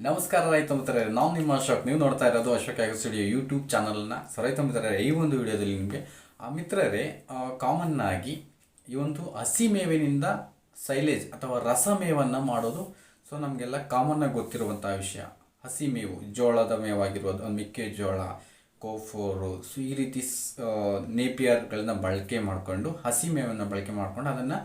ನಮಸ್ಕಾರ ರೈತ ಮಿತ್ರರೇ ನಾವು ನಿಮ್ಮ ಅಶೋಕ್. ನೀವು ನೋಡ್ತಾ ಇರೋದು ಅಶೋಕ್ ಆಗ ಸ್ಟುಡಿಯೋ ಯೂಟ್ಯೂಬ್ ಚಾನಲ್ನ. ರೈತ ಮಿತ್ರರೇ, ಈ ಒಂದು ವಿಡಿಯೋದಲ್ಲಿ ನಿಮಗೆ, ಆ, ಮಿತ್ರರೇ ಕಾಮನ್ ಆಗಿ ಈ ಒಂದು ಹಸಿ ಮೇವಿನಿಂದ ಸೈಲೇಜ್ ಅಥವಾ ರಸಮೇವನ್ನು ಮಾಡೋದು ಸೊ ನಮಗೆಲ್ಲ ಕಾಮನ್ ಆಗಿ ಗೊತ್ತಿರುವಂಥ ವಿಷಯ. ಹಸಿ ಮೇವು, ಜೋಳದ ಮೇವಾಗಿರ್ಬೋದು ಮೆಕ್ಕೆಜೋಳ ಕೋಫೋರು ಸೊ ಈ ರೀತಿ ನೇಪಿಯರ್ಗಳನ್ನ ಬಳಕೆ ಮಾಡಿಕೊಂಡು, ಹಸಿ ಮೇವನ್ನು ಬಳಕೆ ಮಾಡಿಕೊಂಡು ಅದನ್ನು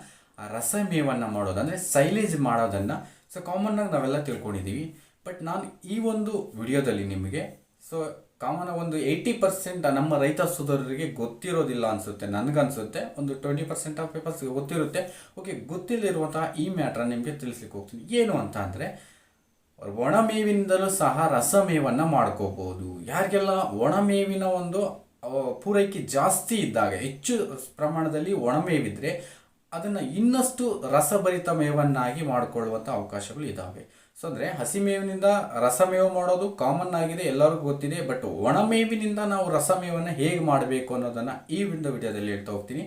ರಸ ಮೇವನ್ನು ಮಾಡೋದು, ಅಂದರೆ ಸೈಲೇಜ್ ಮಾಡೋದನ್ನು ಸೊ ಕಾಮನ್ ಆಗಿ ನಾವೆಲ್ಲ ತಿಳ್ಕೊಂಡಿದ್ದೀವಿ ಬಟ್ ನಾನು ಈ ಒಂದು ವಿಡಿಯೋದಲ್ಲಿ ನಿಮಗೆ ಸೊ ಕಾಮನ್ ಒಂದು ಏಯ್ಟಿ ಪರ್ಸೆಂಟ್ ನಮ್ಮ ರೈತ ಸೋದರರಿಗೆ ಗೊತ್ತಿರೋದಿಲ್ಲ ಅನಿಸುತ್ತೆ, ನನಗನ್ಸುತ್ತೆ. ಒಂದು ಟ್ವೆಂಟಿ ಪರ್ಸೆಂಟ್ ಆಫ್ ಪೇಪರ್ಸ್ ಗೊತ್ತಿರುತ್ತೆ. ಓಕೆ ಗೊತ್ತಿಲ್ಲದಿರುವಂತಹ ಈ ಮ್ಯಾಟ್ರ ನಿಮಗೆ ತಿಳಿಸ್ಲಿಕ್ಕೆ ಹೋಗ್ತೀನಿ. ಏನು ಅಂತ ಅಂದರೆ, ಒಣಮೇವಿನಿಂದಲೂ ಸಹ ರಸಮೇವನ್ನು ಮಾಡ್ಕೋಬೋದು ಯಾರಿಗೆಲ್ಲ ಒಣಮೇವಿನ ಒಂದು ಪೂರೈಕೆ ಜಾಸ್ತಿ ಇದ್ದಾಗ, ಹೆಚ್ಚು ಪ್ರಮಾಣದಲ್ಲಿ ಒಣಮೇವಿದ್ರೆ, ಅದನ್ನು ಇನ್ನಷ್ಟು ರಸಭರಿತ ಮೇವನ್ನಾಗಿ ಮಾಡಿಕೊಳ್ಳುವಂಥ ಅವಕಾಶಗಳು ಇದ್ದಾವೆ ಸೊ ಅಂದರೆ ಹಸಿಮೇವಿನಿಂದ ರಸಮೇವು ಮಾಡೋದು ಕಾಮನ್ ಆಗಿದೆ, ಎಲ್ಲರಿಗೂ ಗೊತ್ತಿದೆ ಬಟ್ ಒಣಮೇವಿನಿಂದ ನಾವು ರಸಮೇವನ್ನು ಹೇಗೆ ಮಾಡಬೇಕು ಅನ್ನೋದನ್ನು ಈ ವಿಂಡೋ ವಿಡಿಯೋದಲ್ಲಿ ಹೇಳ್ತಾ ಹೋಗ್ತೀನಿ.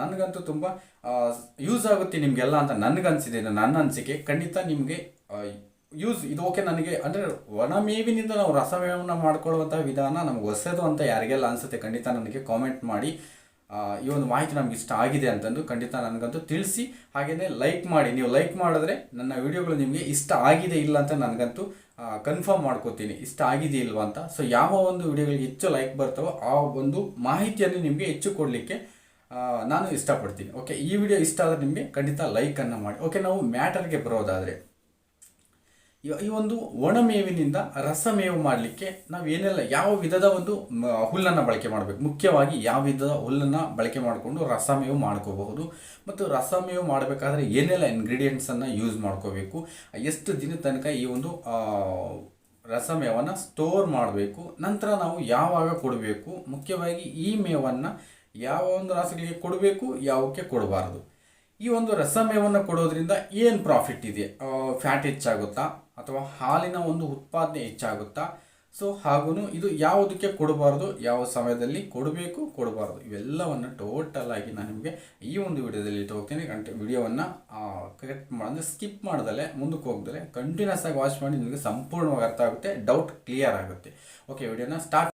ನನಗಂತೂ ತುಂಬ ಯೂಸ್ ಆಗುತ್ತೆ ನಿಮಗೆಲ್ಲ ಅಂತ ನನಗನ್ಸಿದೆ ನನ್ನ ಅನಿಸಿಕೆ. ಖಂಡಿತ ನಿಮಗೆ ಯೂಸ್ ಇದು ಓಕೆ ನನಗೆ. ಅಂದರೆ ಒಣಮೇವಿನಿಂದ ನಾವು ರಸಮೇವನ್ನು ಮಾಡ್ಕೊಳ್ಳುವಂಥ ವಿಧಾನ ನಮ್ಗೆ ಹೊಸದು ಅಂತ ಯಾರಿಗೆಲ್ಲ ಅನಿಸುತ್ತೆ ಖಂಡಿತ ನನಗೆ ಕಾಮೆಂಟ್ ಮಾಡಿ. ಈ ಒಂದು ಮಾಹಿತಿ ನಮ್ಗೆ ಇಷ್ಟ ಆಗಿದೆ ಅಂತಂದು ಖಂಡಿತ ನನಗಂತೂ ತಿಳಿಸಿ ಹಾಗೆಯೇ ಲೈಕ್ ಮಾಡಿ. ನೀವು ಲೈಕ್ ಮಾಡಿದ್ರೆ ನನ್ನ ವಿಡಿಯೋಗಳು ನಿಮಗೆ ಇಷ್ಟ ಆಗಿದೆ ಇಲ್ಲ ಅಂತ ನನಗಂತೂ ಕನ್ಫರ್ಮ್ ಮಾಡ್ಕೋತೀನಿ. ಇಷ್ಟ ಆಗಿದೆ ಇಲ್ವಾ ಅಂತ. ಸೊ ಯಾವ ಒಂದು ವಿಡಿಯೋಗಳಿಗೆ ಹೆಚ್ಚು ಲೈಕ್ ಬರ್ತವೋ ಆ ಒಂದು ಮಾಹಿತಿಯನ್ನು ನಿಮಗೆ ಹೆಚ್ಚು ಕೊಡಲಿಕ್ಕೆ ನಾನು ಇಷ್ಟಪಡ್ತೀನಿ. ಓಕೆ ಈ ವಿಡಿಯೋ ಇಷ್ಟ ಆದರೆ ನಿಮಗೆ ಖಂಡಿತ ಲೈಕನ್ನು ಮಾಡಿ. ಓಕೆ ನಾವು ಮ್ಯಾಟರ್ಗೆ ಬರೋದಾದರೆ ಈ- ಒಂದು ಒಣಮೇವಿನಿಂದ ರಸಮೇವು ಮಾಡಲಿಕ್ಕೆ ನಾವು ಏನೆಲ್ಲ ಯಾವ ವಿಧದ ಒಂದು ಹುಲ್ಲನ್ನು ಬಳಕೆ ಮಾಡಬೇಕು? ಮುಖ್ಯವಾಗಿ ಯಾವ ವಿಧದ ಹುಲ್ಲನ್ನು ಬಳಕೆ ಮಾಡಿಕೊಂಡು ರಸಮೇವು ಮಾಡ್ಕೋಬಹುದು. ಮತ್ತು ರಸಮೇವು ಮಾಡಬೇಕಾದ್ರೆ ಏನೆಲ್ಲ ಇಂಗ್ರೀಡಿಯೆಂಟ್ಸನ್ನು ಯೂಸ್ ಮಾಡ್ಕೋಬೇಕು? ಎಷ್ಟು ದಿನದ ತನಕ ಈ ಒಂದು ರಸ ರಸಮೇವನ್ನು ಸ್ಟೋರ್ ಮಾಡಬೇಕು? ನಂತರ ನಾವು ಯಾವಾಗ ಕೊಡಬೇಕು? ಮುಖ್ಯವಾಗಿ ಈ ಮೇವನ್ನು ಯಾವ ಒಂದು ರಾಸುಗಳಿಗೆ ಕೊಡಬೇಕು, ಯಾವಕ್ಕೆ ಕೊಡಬಾರದು? ಈ ಒಂದು ರಸಮೇವನ್ನು ಕೊಡೋದ್ರಿಂದ ಏನು ಪ್ರಾಫಿಟ್ ಇದೆ? ಫ್ಯಾಟ್ ಹೆಚ್ಚಾಗುತ್ತಾ? ಅಥವಾ ಹಾಲಿನ ಒಂದು ಉತ್ಪಾದನೆ ಹೆಚ್ಚಾಗುತ್ತಾ? ಸೊ ಹಾಗೂ ಇದು ಯಾವುದಕ್ಕೆ ಕೊಡಬಾರ್ದು? ಯಾವ ಸಮಯದಲ್ಲಿ ಕೊಡಬೇಕು? ಕೊಡಬಾರ್ದು. ಇವೆಲ್ಲವನ್ನು ಟೋಟಲ್ ಆಗಿ ನಾನು ನಿಮಗೆ ಈ ಒಂದು ವಿಡಿಯೋದಲ್ಲಿ ಹೋಗ್ತೀನಿ ಗಂಟೆ ವಿಡಿಯೋವನ್ನು ಕರೆಕ್ಟ್ ಅಂದರೆ ಸ್ಕಿಪ್ ಮಾಡ್ದಲೆ ಮುಂದಕ್ಕೆ ಹೋಗ್ದಲೆ ಕಂಟಿನ್ಯೂಸ್ ಆಗಿ ವಾಚ್ ಮಾಡಿ ನಿಮಗೆ ಸಂಪೂರ್ಣವಾಗಿ ಅರ್ಥ ಆಗುತ್ತೆ ಡೌಟ್ ಕ್ಲಿಯರ್ ಆಗುತ್ತೆ. ಓಕೆ ವಿಡಿಯೋನ ಸ್ಟಾರ್ಟ್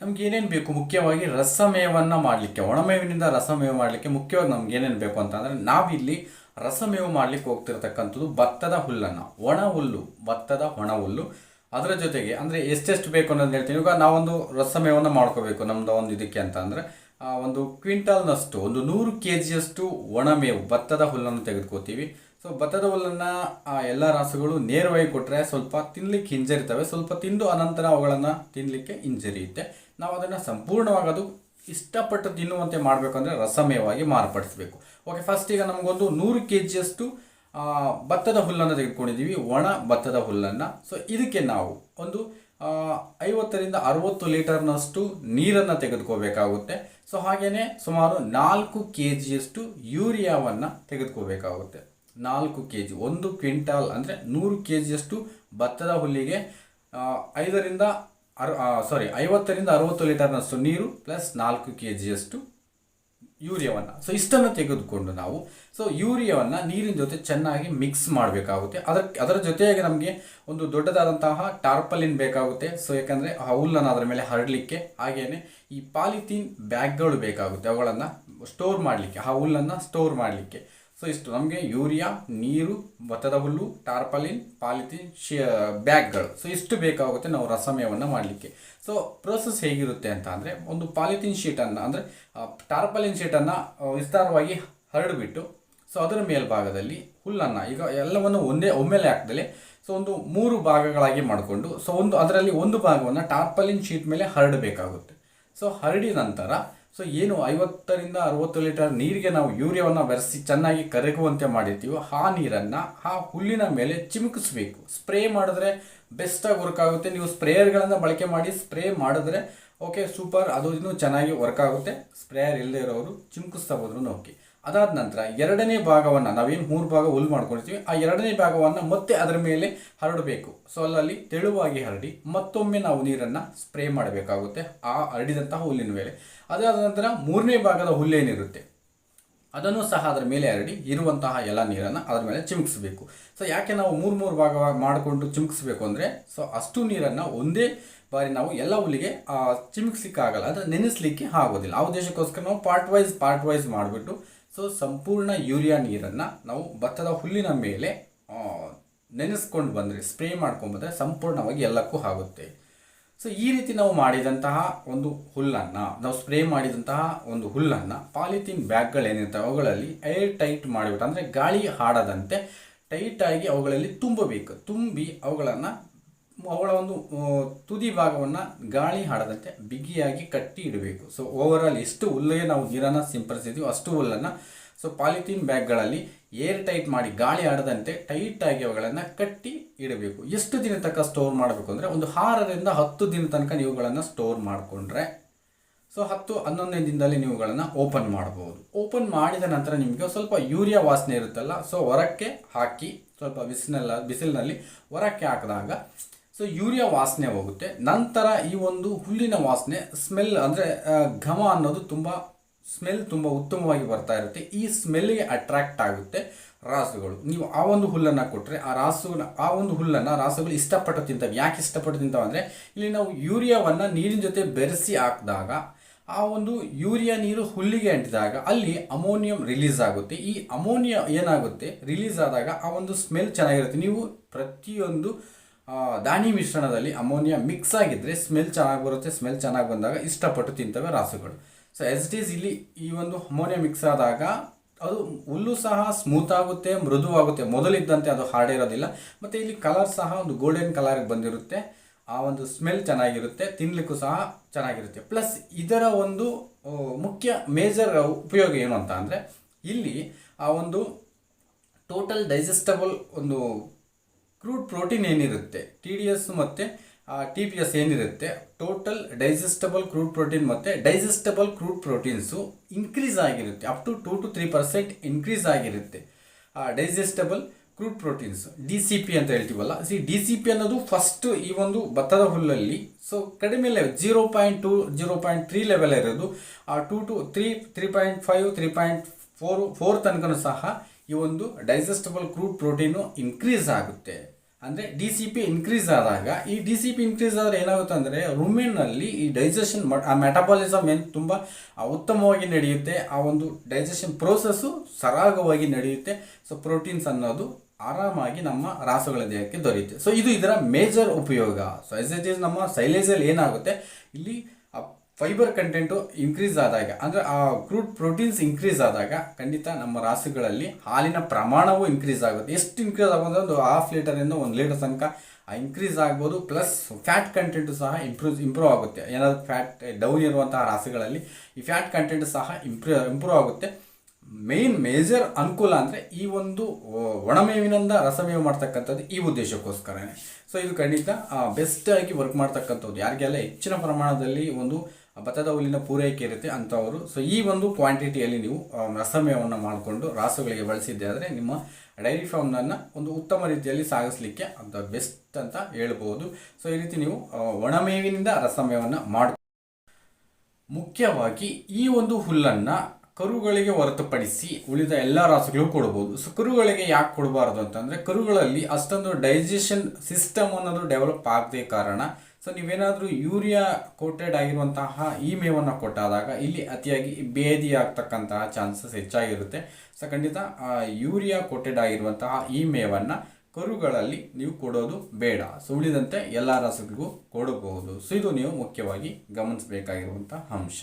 ನಮ್ಗೆ ಏನೇನು ಬೇಕು? ಮುಖ್ಯವಾಗಿ ರಸಮೇವನ್ನು ಮಾಡಲಿಕ್ಕೆ, ಒಣಮೇವಿನಿಂದ ರಸಮೇವು ಮಾಡಲಿಕ್ಕೆ ಮುಖ್ಯವಾಗಿ ನಮ್ಗೆ ಏನೇನು ಬೇಕು ಅಂತಂದರೆ ನಾವಿಲ್ಲಿ ರಸಮೇವು ಮಾಡಲಿಕ್ಕೆ ಹೋಗ್ತಿರ್ತಕ್ಕಂಥದ್ದು ಭತ್ತದ ಹುಲ್ಲನ್ನು, ಒಣ ಹುಲ್ಲು, ಭತ್ತದ ಒಣ ಹುಲ್ಲು. ಅದರ ಜೊತೆಗೆ ಅಂದರೆ ಎಷ್ಟೆಷ್ಟು ಬೇಕು ಅನ್ನೋದು ಹೇಳ್ತೀನಿ. ಇವಾಗ ನಾವೊಂದು ರಸಮೇವನ್ನು ಮಾಡ್ಕೋಬೇಕು ನಮ್ಮದು ಒಂದು ಇದಕ್ಕೆ ಅಂತ ಅಂದರೆ ಒಂದು ಕ್ವಿಂಟಲ್ನಷ್ಟು, ಒಂದು ನೂರು ಕೆ ಜಿಯಷ್ಟು ಒಣಮೇವು ಭತ್ತದ ಹುಲ್ಲನ್ನು ತೆಗೆದುಕೋತೀವಿ. ಸೊ ಭತ್ತದ ಹುಲ್ಲನ್ನು ಎಲ್ಲ ರಾಸುಗಳು ನೇರವಾಗಿ ಕೊಟ್ಟರೆ ಸ್ವಲ್ಪ ತಿನ್ನಲಿಕ್ಕೆ ಹಿಂಜರಿತವೆ. ಸ್ವಲ್ಪ ತಿಂದು ಅನಂತರ ಅವುಗಳನ್ನು ತಿನ್ನಲಿಕ್ಕೆ ಹಿಂಜರಿಯುತ್ತೆ. ನಾವು ಅದನ್ನು ಸಂಪೂರ್ಣವಾಗಿ ಅದು ಇಷ್ಟಪಟ್ಟು ತಿನ್ನುವಂತೆ ಮಾಡಬೇಕಂದ್ರೆ ರಸಮಯವಾಗಿ ಮಾರ್ಪಡಿಸಬೇಕು. ಓಕೆ ಫಸ್ಟ್ ಈಗ ನಮಗೊಂದು ನೂರು ಕೆ ಜಿಯಷ್ಟು ಭತ್ತದ ಹುಲ್ಲನ್ನು ತೆಗೆದುಕೊಂಡಿದ್ದೀವಿ, ಒಣ ಭತ್ತದ ಹುಲ್ಲನ್ನು. ಸೊ ಇದಕ್ಕೆ ನಾವು ಒಂದು ಐವತ್ತರಿಂದ ಅರವತ್ತು ಲೀಟರ್ನಷ್ಟು ನೀರನ್ನು ತೆಗೆದುಕೋಬೇಕಾಗುತ್ತೆ. ಸೊ ಹಾಗೆಯೇ ಸುಮಾರು ನಾಲ್ಕು ಕೆ ಜಿಯಷ್ಟು ಯೂರಿಯಾವನ್ನು ತೆಗೆದುಕೋಬೇಕಾಗುತ್ತೆ. ನಾಲ್ಕು ಕೆ ಜಿ ಒಂದು ಕ್ವಿಂಟಾಲ್ ಅಂದರೆ ನೂರು ಕೆ ಜಿಯಷ್ಟು ಭತ್ತದ ಹುಲ್ಲಿಗೆ ಐದರಿಂದ ಅರ್ ಸಾರಿ ಐವತ್ತರಿಂದ ಅರವತ್ತು ಲೀಟರ್ನಷ್ಟು ನೀರು ಪ್ಲಸ್ ನಾಲ್ಕು ಕೆ ಜಿಯಷ್ಟು ಯೂರಿಯಾವನ್ನು. ಸೊ ಇಷ್ಟನ್ನು ತೆಗೆದುಕೊಂಡು ನಾವು ಸೊ ಯೂರಿಯಾವನ್ನು ನೀರಿನ ಜೊತೆ ಚೆನ್ನಾಗಿ ಮಿಕ್ಸ್ ಮಾಡಬೇಕಾಗುತ್ತೆ. ಅದರ ಅದರ ಜೊತೆಯಾಗಿ ನಮಗೆ ಒಂದು ದೊಡ್ಡದಾದಂತಹ ಟಾರ್ಪಲಿನ್ ಬೇಕಾಗುತ್ತೆ. ಸೊ ಯಾಕಂದರೆ ಹುಲ್ಲನ್ನು ಅದರ ಮೇಲೆ ಹರಡಲಿಕ್ಕೆ ಹಾಗೆಯೇ ಈ ಪಾಲಿಥೀನ್ ಬ್ಯಾಗ್ಗಳು ಬೇಕಾಗುತ್ತೆ. ಅವುಗಳನ್ನು ಸ್ಟೋರ್ ಮಾಡಲಿಕ್ಕೆ, ಆ ಹುಲ್ಲನ್ನು ಸ್ಟೋರ್ ಮಾಡಲಿಕ್ಕೆ. ಸೊ ಇಷ್ಟು ನಮಗೆ ಯೂರಿಯಾ, ನೀರು ಭತ್ತದ ಹುಲ್ಲು, ಟಾರ್ಪಲಿನ್, ಪಾಲಿಥಿನ್, ಶಿ, ಬ್ಯಾಗ್ಗಳು. ಸೊ ಇಷ್ಟು ಬೇಕಾಗುತ್ತೆ ನಾವು ರಸಮಯವನ್ನು ಮಾಡಲಿಕ್ಕೆ. ಸೊ ಪ್ರೋಸೆಸ್ ಹೇಗಿರುತ್ತೆ ಅಂತ ಅಂದರೆ, ಒಂದು ಪಾಲಿಥಿನ್ ಶೀಟನ್ನು ಅಂದರೆ ಟಾರ್ಪಲಿನ್ ಶೀಟನ್ನು ವಿಸ್ತಾರವಾಗಿ ಹರಡಿಬಿಟ್ಟು ಸೊ ಅದರ ಮೇಲ್ಭಾಗದಲ್ಲಿ ಹುಲ್ಲನ್ನು, ಈಗ ಎಲ್ಲವನ್ನು ಒಂದೇ, ಒಮ್ಮೆಲೆ ಹಾಕ್ದಲ್ಲಿ ಸೊ ಒಂದು ಮೂರು ಭಾಗಗಳಾಗಿ ಮಾಡಿಕೊಂಡು ಸೊ ಒಂದು, ಅದರಲ್ಲಿ ಒಂದು ಭಾಗವನ್ನು ಟಾರ್ಪಲಿನ್ ಶೀಟ್ ಮೇಲೆ ಹರಡಬೇಕಾಗುತ್ತೆ. ಸೊ ಹರಡಿದ ನಂತರ ಸೊ ಏನು ಐವತ್ತರಿಂದ ಅರವತ್ತು ಲೀಟರ್ ನೀರಿಗೆ ನಾವು ಯೂರಿಯಾವನ್ನು ಬೆರೆಸಿ ಚೆನ್ನಾಗಿ ಕರಗುವಂತೆ ಮಾಡಿರ್ತೀವೋ, ಆ ನೀರನ್ನು ಆ ಹುಲ್ಲಿನ ಮೇಲೆ ಚಿಮುಕಿಸ್ಬೇಕು. ಸ್ಪ್ರೇ ಮಾಡಿದ್ರೆ ಬೆಸ್ಟಾಗಿ ವರ್ಕ್ ಆಗುತ್ತೆ. ನೀವು ಸ್ಪ್ರೇಯರ್ಗಳನ್ನು ಬಳಕೆ ಮಾಡಿ ಸ್ಪ್ರೇ ಮಾಡಿದ್ರೆ ಓಕೆ ಸೂಪರ್ ಅದು ಇನ್ನೂ ಚೆನ್ನಾಗಿ ವರ್ಕ್ ಆಗುತ್ತೆ. ಸ್ಪ್ರೇಯರ್ ಇಲ್ಲದೆ ಇರೋರು ಚಿಮುಕಿಸ್ತಾ ಹೋದ್ರು ಓಕೆ ಅದಾದ ನಂತರ ಎರಡನೇ ಭಾಗವನ್ನು ನಾವೇನು ಮೂರು ಭಾಗ ಹುಲ್ ಮಾಡ್ಕೊಳ್ತೀವಿ ಆ ಎರಡನೇ ಭಾಗವನ್ನು ಮತ್ತೆ ಅದರ ಮೇಲೆ ಹರಡಬೇಕು. ಸೊ ಅಲ್ಲಲ್ಲಿ ತೆಳುವಾಗಿ ಹರಡಿ ಮತ್ತೊಮ್ಮೆ ನಾವು ನೀರನ್ನು ಸ್ಪ್ರೇ ಮಾಡಬೇಕಾಗುತ್ತೆ ಆ ಹರಡಿದಂತಹ ಹುಲ್ಲಿನ ಮೇಲೆ. ಅದಾದ ನಂತರ ಮೂರನೇ ಭಾಗದ ಹುಲ್ಲೇನಿರುತ್ತೆ ಅದನ್ನು ಸಹ ಅದರ ಮೇಲೆ ಹರಡಿ ಇರುವಂತಹ ಎಲ್ಲ ನೀರನ್ನು ಅದರ ಮೇಲೆ ಚಿಮುಕಿಸ್ಬೇಕು. ಸೊ ಯಾಕೆ ನಾವು ಮೂರು ಮೂರು ಭಾಗ ಮಾಡಿಕೊಂಡು ಚಿಮುಕಿಸ್ಬೇಕು ಅಂದರೆ ಸೊ ಅಷ್ಟು ನೀರನ್ನು ಒಂದೇ ಬಾರಿ ನಾವು ಎಲ್ಲ ಹುಲ್ಲಿಗೆ ಚಿಮುಕಿಸ್ಲಿಕ್ಕೆ ಆಗಲ್ಲ ಅಂದರೆ ನೆನೆಸ್ಲಿಕ್ಕೆ ಆಗೋದಿಲ್ಲ. ಆ ಉದ್ದೇಶಕ್ಕೋಸ್ಕರ ನಾವು ಪಾರ್ಟ್ ವೈಸ್ ಪಾರ್ಟ್ ವೈಸ್ ಮಾಡಿಬಿಟ್ಟು ಸೊ ಸಂಪೂರ್ಣ ಯೂರಿಯಾ ನೀರನ್ನು ನಾವು ಭತ್ತದ ಹುಲ್ಲಿನ ಮೇಲೆ ನೆನೆಸ್ಕೊಂಡು ಬಂದರೆ, ಸ್ಪ್ರೇ ಮಾಡ್ಕೊಂಡು ಬಂದರೆ ಸಂಪೂರ್ಣವಾಗಿ ಎಲ್ಲಕ್ಕೂ ಆಗುತ್ತೆ. ಸೊ ಈ ರೀತಿ ನಾವು ಮಾಡಿದಂತಹ ಒಂದು ಹುಲ್ಲನ್ನು, ನಾವು ಸ್ಪ್ರೇ ಮಾಡಿದಂತಹ ಒಂದು ಹುಲ್ಲನ್ನು ಪಾಲಿಥೀನ್ ಬ್ಯಾಗ್ಗಳೇನಿರ್ತವೆ ಅವುಗಳಲ್ಲಿ ಏರ್ ಟೈಟ್ ಮಾಡಿಬಿಟ್ಟು, ಅಂದರೆ ಗಾಳಿ ಹಾಡದಂತೆ ಟೈಟಾಗಿ ಅವುಗಳಲ್ಲಿ ತುಂಬಬೇಕು. ತುಂಬಿ ಅವುಗಳನ್ನು ಅವುಗಳ ಒಂದು ತುದಿ ಭಾಗವನ್ನು ಗಾಳಿ ಹಾಡದಂತೆ ಬಿಗಿಯಾಗಿ ಕಟ್ಟಿ ಇಡಬೇಕು. ಸೊ ಓವರಾಲ್ ಎಷ್ಟು ಹುಲ್ಲಿಗೆ ನಾವು ನೀರನ್ನು ಸಿಂಪಡಿಸಿದ್ದೀವಿ ಅಷ್ಟು ಹುಲ್ಲನ್ನು. ಸೊ ಪಾಲಿಥೀನ್ ಬ್ಯಾಗ್ಗಳಲ್ಲಿ ಏರ್ ಟೈಟ್ ಮಾಡಿ ಗಾಳಿ ಆಡದಂತೆ ಟೈಟಾಗಿ ಅವುಗಳನ್ನು ಕಟ್ಟಿ ಇಡಬೇಕು. ಎಷ್ಟು ದಿನ ತನಕ ಸ್ಟೋರ್ ಮಾಡಬೇಕು ಅಂದರೆ ಒಂದು ಆರರಿಂದ ಹತ್ತು ದಿನ ತನಕ ನೀವುಗಳನ್ನು ಸ್ಟೋರ್ ಮಾಡಿಕೊಂಡ್ರೆ. ಸೊ ಹತ್ತು, ಹನ್ನೊಂದನೇ ದಿನದಲ್ಲಿ ನೀವುಗಳನ್ನು ಓಪನ್ ಮಾಡ್ಬೋದು. ಓಪನ್ ಮಾಡಿದ ನಂತರ ನಿಮಗೆ ಸ್ವಲ್ಪ ಯೂರಿಯಾ ವಾಸನೆ ಇರುತ್ತಲ್ಲ ಸೊ ಹೊರಕ್ಕೆ ಹಾಕಿ ಸ್ವಲ್ಪ ಬಿಸಿಲಲ್ಲ ಬಿಸಿಲಿನಲ್ಲಿ ಹೊರಕ್ಕೆ ಹಾಕಿದಾಗ ಸೊ ಯೂರಿಯಾ ವಾಸನೆ ಹೋಗುತ್ತೆ. ನಂತರ ಈ ಒಂದು ಹುಲ್ಲಿನ ವಾಸನೆ ಸ್ಮೆಲ್ ಅಂದರೆ ಘಮ ಅನ್ನೋದು ತುಂಬ ಸ್ಮೆಲ್ ತುಂಬ ಉತ್ತಮವಾಗಿ ಬರ್ತಾ ಇರುತ್ತೆ. ಈ ಸ್ಮೆಲ್ಗೆ ಅಟ್ರಾಕ್ಟ್ ಆಗುತ್ತೆ ರಾಸುಗಳು. ನೀವು ಆ ಒಂದು ಹುಲ್ಲನ್ನು ಕೊಟ್ಟರೆ ಆ ರಾಸು ಆ ಒಂದು ಹುಲ್ಲನ್ನು ರಾಸುಗಳು ಇಷ್ಟಪಟ್ಟು ತಿಂತವೆ. ಯಾಕೆ ಇಷ್ಟಪಟ್ಟು ತಿಂತವೆ ಅಂದರೆ, ಇಲ್ಲಿ ನಾವು ಯೂರಿಯಾವನ್ನು ನೀರಿನ ಜೊತೆ ಬೆರೆಸಿ ಹಾಕಿದಾಗ, ಆ ಒಂದು ಯೂರಿಯಾ ನೀರು ಹುಲ್ಲಿಗೆ ಅಂಟಿದಾಗ, ಅಲ್ಲಿ ಅಮೋನಿಯಂ ರಿಲೀಸ್ ಆಗುತ್ತೆ. ಈ ಅಮೋನಿಯಾ ಏನಾಗುತ್ತೆ? ರಿಲೀಸ್ ಆದಾಗ ಆ ಒಂದು ಸ್ಮೆಲ್ ಚೆನ್ನಾಗಿರುತ್ತೆ. ನೀವು ಪ್ರತಿಯೊಂದು ದಾಣಿ ಮಿಶ್ರಣದಲ್ಲಿ ಅಮೋನಿಯಾ ಮಿಕ್ಸ್ ಆಗಿದ್ದರೆ ಸ್ಮೆಲ್ ಚೆನ್ನಾಗಿ ಬರುತ್ತೆ, ಸ್ಮೆಲ್ ಚೆನ್ನಾಗಿ ಬಂದಾಗ ಇಷ್ಟಪಟ್ಟು ತಿಂತವೆ ರಾಸುಗಳು. ಸೊ ಎಸ್ ಇಟ್ ಈಸ್ ಇಲ್ಲಿ ಈ ಒಂದು ಅಮೋನಿಯಾ ಮಿಕ್ಸ್ ಆದಾಗ ಅದು ಹುಲ್ಲು ಸಹ ಸ್ಮೂತ್ ಆಗುತ್ತೆ, ಮೃದುವಾಗುತ್ತೆ. ಮೊದಲಿದ್ದಂತೆ ಅದು ಹಾರ್ಡ್ ಇರೋದಿಲ್ಲ ಮತ್ತು ಇಲ್ಲಿ ಕಲರ್ ಸಹ ಒಂದು ಗೋಲ್ಡನ್ ಕಲರ್ಗೆ ಬಂದಿರುತ್ತೆ. ಆ ಒಂದು ಸ್ಮೆಲ್ ಚೆನ್ನಾಗಿರುತ್ತೆ ತಿನ್ನಲಿಕ್ಕೂ ಸಹ ಚೆನ್ನಾಗಿರುತ್ತೆ. ಪ್ಲಸ್ ಇದರ ಒಂದು ಮುಖ್ಯ ಮೇಜರ್ ಉಪಯೋಗ ಏನು ಅಂತ ಅಂದರೆ ಇಲ್ಲಿ ಆ ಒಂದು ಟೋಟಲ್ ಡೈಜೆಸ್ಟಬಲ್ ಒಂದು ಕ್ರೂಡ್ ಪ್ರೋಟೀನ್ ಏನಿರುತ್ತೆ? ಟಿ ಡಿ ಎಸ್ ಮತ್ತು ಟಿ ಪಿ ಎಸ್ ಏನಿರುತ್ತೆ? ಟೋಟಲ್ ಡೈಜೆಸ್ಟಬಲ್ ಕ್ರೂಡ್ ಪ್ರೋಟೀನ್ ಮತ್ತು ಡೈಜೆಸ್ಟಬಲ್ ಕ್ರೂಡ್ ಪ್ರೋಟೀನ್ಸು ಇನ್ಕ್ರೀಸ್ ಆಗಿರುತ್ತೆ. Up to two to three percent increase ಆಗಿರುತ್ತೆ. Digestible crude proteins D C P ಅಂತ ಹೇಳ್ತೀವಲ್ಲ? C D C P ಅನ್ನೋದು first ಈ ಒಂದು ಭತ್ತದ ಹುಲ್ಲಲ್ಲಿ ಸೊ ಕಡಿಮೆ level zero point two zero point three level ಇರೋದು. ಆ two to three three point five three point four four ತನಕನೂ ಸಹ ಈ ಒಂದು ಡೈಜೆಸ್ಟಬಲ್ ಕ್ರೂಡ್ ಪ್ರೋಟೀನು ಇನ್ಕ್ರೀಸ್ ಆಗುತ್ತೆ. ಅಂದರೆ ಡಿ ಸಿ ಪಿ ಇನ್ಕ್ರೀಸ್ ಆದಾಗ, ಈ ಡಿ ಸಿ ಪಿ ಇನ್ಕ್ರೀಸ್ ಆದರೆ ಏನಾಗುತ್ತೆ ಅಂದರೆ ರುಮಿನಲ್ಲಿ ಈ ಡೈಜೆಷನ್ ಆ ಮೆಟಬಾಲಿಸಮ್ ಏನು ತುಂಬ ಉತ್ತಮವಾಗಿ ನಡೆಯುತ್ತೆ, ಆ ಒಂದು ಡೈಜೆಷನ್ ಪ್ರೋಸೆಸ್ಸು ಸರಾಗವಾಗಿ ನಡೆಯುತ್ತೆ. ಸೊ ಪ್ರೋಟೀನ್ಸ್ ಅನ್ನೋದು ಆರಾಮಾಗಿ ನಮ್ಮ ರಾಸುಗಳ ದೇಹಕ್ಕೆ ದೊರೆಯುತ್ತೆ. ಸೊ ಇದು ಇದರ ಮೇಜರ್ ಉಪಯೋಗ. ಸೊ ಎಸ್ ಎಸ್ ಇಸ್ ನಮ್ಮ ಸೈಲೇಜಲ್ಲಿ ಏನಾಗುತ್ತೆ, ಇಲ್ಲಿ ಫೈಬರ್ ಕಂಟೆಂಟು ಇನ್ಕ್ರೀಸ್ ಆದಾಗ, ಅಂದರೆ ಆ ಕ್ರೂಡ್ ಪ್ರೋಟೀನ್ಸ್ ಇನ್ಕ್ರೀಸ್ ಆದಾಗ ಖಂಡಿತ ನಮ್ಮ ರಾಸುಗಳಲ್ಲಿ ಹಾಲಿನ ಪ್ರಮಾಣವೂ ಇನ್ಕ್ರೀಸ್ ಆಗುತ್ತೆ. ಎಷ್ಟು ಇನ್ಕ್ರೀಸ್ ಆಗೋದು ಒಂದು ಹಾಫ್ ಲೀಟರಿಂದ ಒಂದು ಲೀಟರ್ ತನಕ ಇನ್ಕ್ರೀಸ್ ಆಗ್ಬೋದು ಪ್ಲಸ್ ಫ್ಯಾಟ್ ಕಂಟೆಂಟು ಸಹ ಇಂಪ್ರೂವ್ ಇಂಪ್ರೂವ್ ಆಗುತ್ತೆ. ಏನಾದರೂ ಫ್ಯಾಟ್ ಡೌನ್ ಇರುವಂತಹ ರಾಸುಗಳಲ್ಲಿ ಈ ಫ್ಯಾಟ್ ಕಂಟೆಂಟ್ ಸಹ ಇಂಪ್ರೂವ್ ಇಂಪ್ರೂವ್ ಆಗುತ್ತೆ. ಮೇನ್ ಮೇಜರ್ ಅನುಕೂಲ ಅಂದರೆ ಈ ಒಂದು ಒಣಮೇವಿನಿಂದ ರಸಮೇವು ಮಾಡ್ತಕ್ಕಂಥದ್ದು ಈ ಉದ್ದೇಶಕ್ಕೋಸ್ಕರನೇ. ಸೊ ಇದು ಖಂಡಿತ ಬೆಸ್ಟಾಗಿ ವರ್ಕ್ ಮಾಡ್ತಕ್ಕಂಥದ್ದು. ಯಾರಿಗೆಲ್ಲ ಹೆಚ್ಚಿನ ಪ್ರಮಾಣದಲ್ಲಿ ಒಂದು ಭತ್ತದ ಹುಲ್ಲಿನ ಪೂರೈಕೆ ಇರುತ್ತೆ ಅಂಥವರು. ಸೊ ಈ ಒಂದು ಕ್ವಾಂಟಿಟಿಯಲ್ಲಿ ನೀವು ರಸಮಯವನ್ನು ಮಾಡಿಕೊಂಡು ರಾಸುಗಳಿಗೆ ಬಳಸಿದ್ದೆ ಆದರೆ ನಿಮ್ಮ ಡೈರಿ ಫಾರ್ಮ್ನನ್ನು ಒಂದು ಉತ್ತಮ ರೀತಿಯಲ್ಲಿ ಸಾಗಿಸಲಿಕ್ಕೆ ಅಂತ ಬೆಸ್ಟ್ ಅಂತ ಹೇಳ್ಬೋದು. ಸೊ ಈ ರೀತಿ ನೀವು ಒಣಮೇವಿನಿಂದ ರಸಮೇವನ್ನು ಮಾಡ, ಮುಖ್ಯವಾಗಿ ಈ ಒಂದು ಹುಲ್ಲನ್ನು ಕರುಗಳಿಗೆ ಹೊರತುಪಡಿಸಿ ಉಳಿದ ಎಲ್ಲ ರಾಸುಗಳು ಕೊಡ್ಬೋದು. ಸೊ ಕರುಗಳಿಗೆ ಯಾಕೆ ಕೊಡಬಾರ್ದು ಅಂತಂದರೆ ಕರುಗಳಲ್ಲಿ ಅಷ್ಟೊಂದು ಡೈಜೆಷನ್ ಸಿಸ್ಟಮ್ ಅನ್ನೋದು ಡೆವಲಪ್ ಆಗದೆ ಕಾರಣ ಸೊ ನೀವೇನಾದರೂ ಯೂರಿಯಾ ಕೋಟೆಡ್ ಆಗಿರುವಂತಹ ಈ ಮೇವನ್ನು ಕೊಟ್ಟಾದಾಗ ಇಲ್ಲಿ ಅತಿಯಾಗಿ ಬೇದಿ ಆಗ್ತಕ್ಕಂತಹ ಚಾನ್ಸಸ್ ಹೆಚ್ಚಾಗಿರುತ್ತೆ. ಸೊ ಖಂಡಿತ ಯೂರಿಯಾ ಕೋಟೆಡ್ ಆಗಿರುವಂತಹ ಈ ಮೇವನ್ನು ಕರುಗಳಲ್ಲಿ ನೀವು ಕೊಡೋದು ಬೇಡ. ಸೊ ಉಳಿದಂತೆ ಎಲ್ಲ ರಸಗಳಿಗೂ ಕೊಡಬಹುದು. ಸೊ ಇದು ನೀವು ಮುಖ್ಯವಾಗಿ ಗಮನಿಸಬೇಕಾಗಿರುವಂಥ ಅಂಶ.